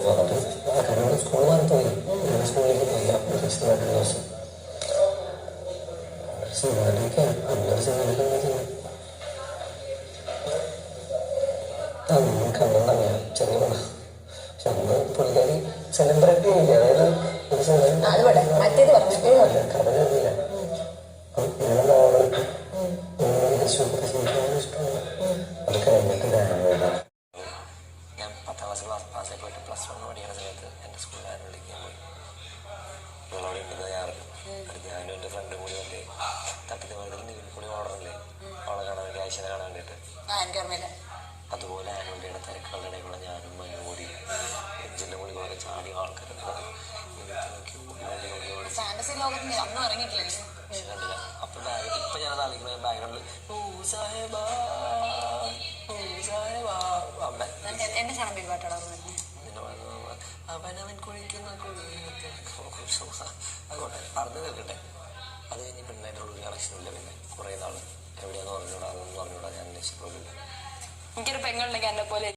ആ കരോട് സ്കൂൾ മാറി പോയി ഞാൻ സ്കൂളിലേക്ക് പോയി അപ്പോൾ രക്ഷിതാക്കളുടെ ദിവസം സിനിമയിലേക്ക് അങ്ങനെ സിനിമയിലേക്ക് ചെറിയ പെണ്ണ പക്ഷെ അന്ന് അതായത് ഒരു സെലിബ്രിറ്റി അത് ക്ലാസ് ക്ലാസ് പാസ്സായി പോയിട്ട് പ്ലസ് വൺ പഠിക്കുന്ന സമയത്ത് എന്റെ സ്കൂളിൽ ആനുവലിലേക്ക് ഞാൻ പോയി. ഞങ്ങളോട് ഉണ്ടെന്ന് ഞാൻ അറിഞ്ഞു ഞാനും എന്റെ ഫ്രണ്ടും കൂടി വന്ന് തട്ടിത്തമിഴത്തിൽ നിവിൻ കൂടി ഓർഡറില്ലേ അവളെ കാണാൻ വേണ്ടി ആയിഷനെ കാണാൻ വേണ്ടിയിട്ട്. അതുപോലെ ആനുവലിയുടെ തിരക്കുകളുടെ ഇടയിലുള്ള ഞാനും മനു കൂടി എഞ്ചിന്റെ കൂടി കുറെ ചാടി ആൾക്കാരൊക്കെ അപ്പൊ ഇപ്പൊ ഞാൻ ആലോചിക്കുന്ന ബാക്ക്ഗ്രൗണ്ടിൽ ഓ സാഹേബ ഓ സാഹേബ. അമ്മ. അവനവൻ കുഴിക്കുന്ന കുഴിയൊക്കെ അതുകൊട്ടെ പറഞ്ഞു നിൽക്കട്ടെ അത് കഴിഞ്ഞ് പെണ്ണായിട്ടുള്ള ഒരു കണക്ഷനില്ല പിന്നെ. കുറേ നാൾ എവിടെയാന്ന് പറഞ്ഞൂടാ അതൊന്നും പറഞ്ഞൂടാ ഞാൻ അന്വേഷിച്ചിട്ടില്ല എനിക്കൊരു പെങ്ങളുണ്ടെങ്കിൽ എന്നെ പോലെ